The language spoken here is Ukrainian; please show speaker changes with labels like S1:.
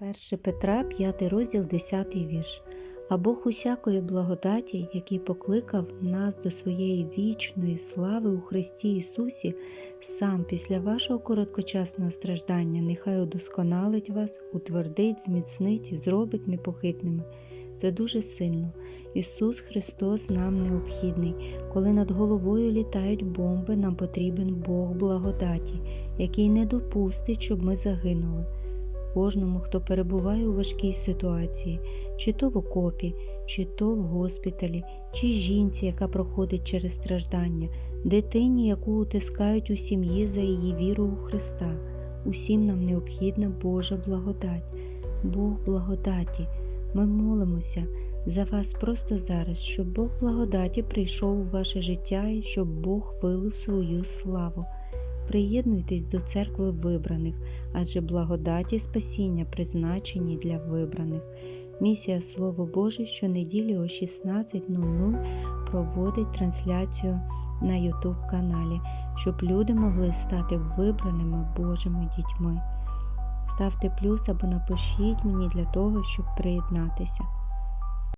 S1: 1 Петра, 5 розділ, 10 вірш. А Бог усякої благодаті, який покликав нас до своєї вічної слави у Христі Ісусі, сам після вашого короткочасного страждання нехай удосконалить вас, утвердить, зміцнить і зробить непохитними. Це дуже сильно. Ісус Христос нам необхідний. Коли над головою літають бомби, нам потрібен Бог благодаті, який не допустить, щоб ми загинули. Кожному, хто перебуває у важкій ситуації, чи то в окопі, чи то в госпіталі, чи жінці, яка проходить через страждання, дитині, яку утискають у сім'ї за її віру у Христа. Усім нам необхідна Божа благодать, Бог благодаті. Ми молимося за вас просто зараз, щоб Бог благодаті прийшов у ваше життя і щоб Бог вилив свою славу. Приєднуйтесь до церкви вибраних, адже благодаті спасіння призначені для вибраних. Місія Слово Боже щонеділі о 16.00 проводить трансляцію на YouTube каналі, щоб люди могли стати вибраними Божими дітьми. Ставте плюс або напишіть мені для того, щоб приєднатися.